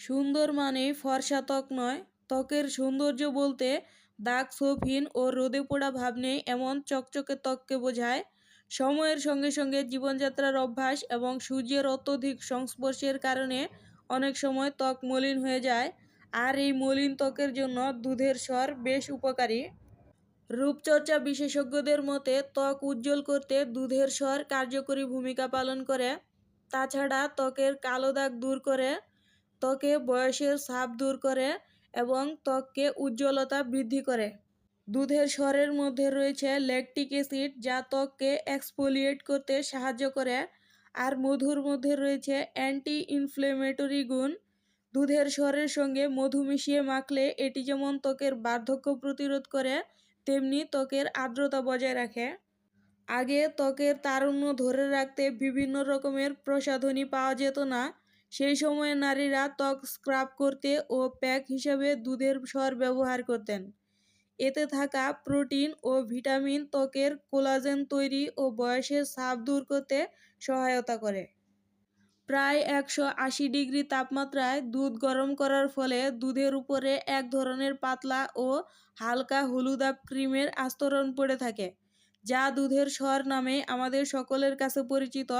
সুন্দর মানে ফর্সা ত্বক নয়। ত্বকের সৌন্দর্য বলতে দাগ ছোপহীন ও রোদে পোড়া ভাব নেই, এমন চকচকে ত্বককে বোঝায়। সময়ের সঙ্গে সঙ্গে জীবনযাত্রার অভ্যাস এবং সূর্যের অত্যধিক সংস্পর্শের কারণে অনেক সময় ত্বক মলিন হয়ে যায়। আর এই মলিন ত্বকের জন্য দুধের স্বর বেশ উপকারী। রূপচর্চা বিশেষজ্ঞদের মতে, ত্বক উজ্জ্বল করতে দুধের স্বর কার্যকরী ভূমিকা পালন করে। তাছাড়া ত্বকের কালো দাগ দূর করে। ত্বকে বয়সের ছাপ দূর করে এবং ত্বককে উজ্জ্বলতা বৃদ্ধি করে। দুধের স্বরের মধ্যে রয়েছে ল্যাকটিক অ্যাসিড যা ত্বককে এক্সফোলিয়েট করতে সাহায্য করে আর মধুর মধ্যে রয়েছে অ্যান্টি ইনফ্লেমেটরি গুণ। দুধের স্বরের সঙ্গে মধু মিশিয়ে মাখলে এটি যেমন ত্বকের বার্ধক্য প্রতিরোধ করে, তেমনি ত্বকের আর্দ্রতা বজায় রাখে। আগে ত্বকের তারুণ্য ধরে রাখতে বিভিন্ন রকমের প্রসাধনী পাওয়া যেত না সেই সময়ে নারীরা ত্বক স্ক্রাব করতে ও প্যাক হিসেবে দুধের স্বর ব্যবহার করতেন। এতে থাকা প্রোটিন ও ভিটামিন ত্বকের কোলাজেন তৈরি ও বয়সের ছাপ দূর করতে সহায়তা করে। প্রায় একশো আশি ডিগ্রি তাপমাত্রায় দুধ গরম করার ফলে দুধের উপরে এক ধরনের পাতলা ও হালকা হলুদাব ক্রিমের আস্তরণ পড়ে থাকে, যা দুধের স্বর নামে আমাদের সকলের কাছে পরিচিত।